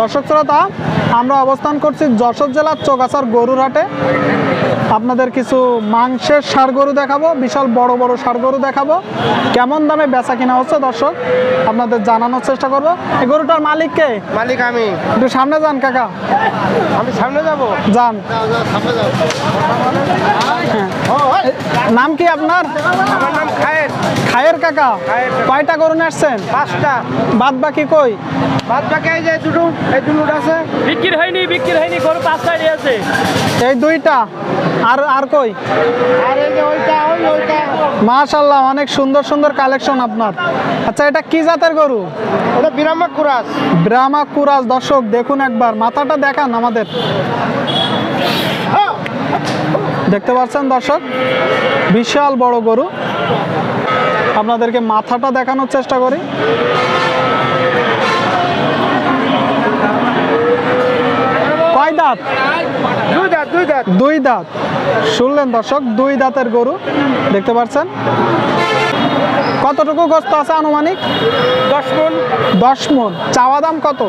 দর্শক শ্রোতা আমরা অবস্থান করছি যশোর জেলার চৌগাছার গরুর হাটে আপনাদের কিছু মাংসের সার গরু দেখাবো বিশাল বড় বড় সার গরু দেখাবো। কেমন দামে বেচা কিনা হচ্ছে দর্শক আপনাদের জানানোর চেষ্টা করব। এই গরুটার মালিককে মালিক আমি। একটু সামনে যান কাকা। আমি সামনে যাব? যান। হ্যাঁ। নাম কি আপনার? আমার নাম খায়ের খায়ের কাকা কয়টা গরু আসছেন? পাঁচটা। বাদ বাকি কই? বাদ বাকি এই যে দুটো এই দুটো আছে। বিক্রি হয়নি বিক্রি হয়নি গরু পাঁচটায় আছে। এই দুইটা আর আর কই? আর এই যে ওইটা ওই ওইটা। মাশাল্লাহ অনেক সুন্দর সুন্দর কালেকশন আপনার। আচ্ছা এটা কি জাতের গরু? এটা বিরামা কুরাস। ব্রাহ্মা কুরাজ দর্শক দেখুন একবার মাথাটা দেখান আমাদের। দেখতে পাচ্ছেন দর্শক? বিশাল বড় গরু। আপনাদেরকে মাথাটা দেখানোর চেষ্টা করি। কয় দাঁত? দুই দাঁত দুই দাঁত। শুনলেন দর্শক দুই দাঁতের গরু দেখতে পাচ্ছেন? কতটুকু গোস্ত আছে আনুমানিক? দশ মন। দশ মন। চাওয়া দাম কত?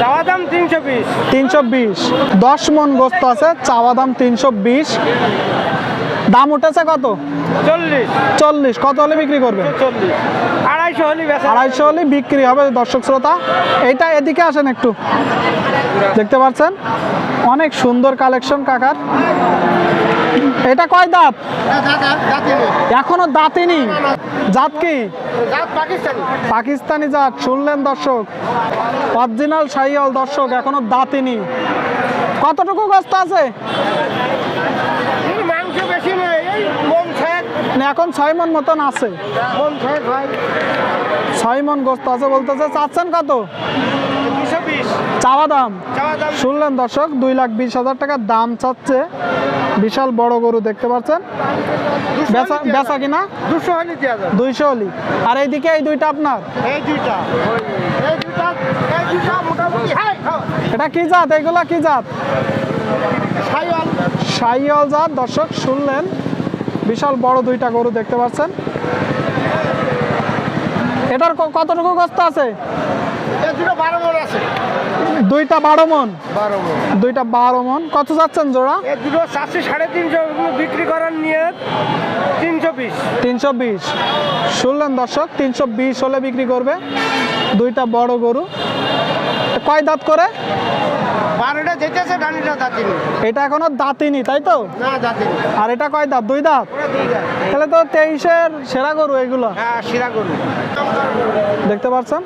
চাওয়া দাম তিনশো পিস তিনশো বিশ। দশ মন গোস্ত আছে চাওয়া দাম তিনশো বিশ। দাম উঠেছে কত? চল্লিশ। চল্লিশ। কত হলে বিক্রি করবে আড়াইশো হলি আড়াইশো হলে বিক্রি হবে দর্শক শ্রোতা। এইটা এদিকে আসেন একটু। দেখতে পাচ্ছেন? অনেক সুন্দর কালেকশন কাকার। এটা কয় দাঁত? এখনও দাঁতিনি। জাত কি? পাকিস্তানি জাত শুনলেন দর্শক? অরিজিনাল সাইয়াল দর্শক এখনও দাঁতিনি। কতটুকু গোস্ত আছে এই মাংস বেশি নেই এই মন ছয়েক না, এখন ছয় মন মতন আছে। মন ছয় মন গোস্ত আছে বলতেছে চাচ্ছেন কত? চাওয়া দাম। শুনলেন দর্শক দুই লাখ বিশ হাজার টাকার দাম চাচ্ছে বিশাল বড় গরু দেখতে পাচ্ছেন? বেচা কিনা? দুশো হলি দুইশো হলি। আর এইদিকে এই দুইটা আপনার? এটা কি জাত? এইগুলা কি জাত? সাইয়াল জাত দর্শক শুনলেন। বিশাল বড় দুইটা গরু দেখতে পাচ্ছেন। এটার কতটুকু গোস্ত আছে? দুইটা বারো মন? দুইটা বারো মন। কত যাচ্ছেন জোড়া? দুটো চারশো সাড়ে তিনশো বিক্রি করার নিয়ে তিনশো পিস তিনশো বিশ। শুনলেন দর্শক তিনশো বিশ হলে বিক্রি করবে দুইটা বড় গরু। কয় দাঁত করে? এটা এখনও দাঁতিনি তাই তো? আর এটা কয় দাঁত? দুই দাঁত? তাহলে তো সেরা গরু এগুলো। হ্যাঁ গরু। দেখতে পাচ্ছেন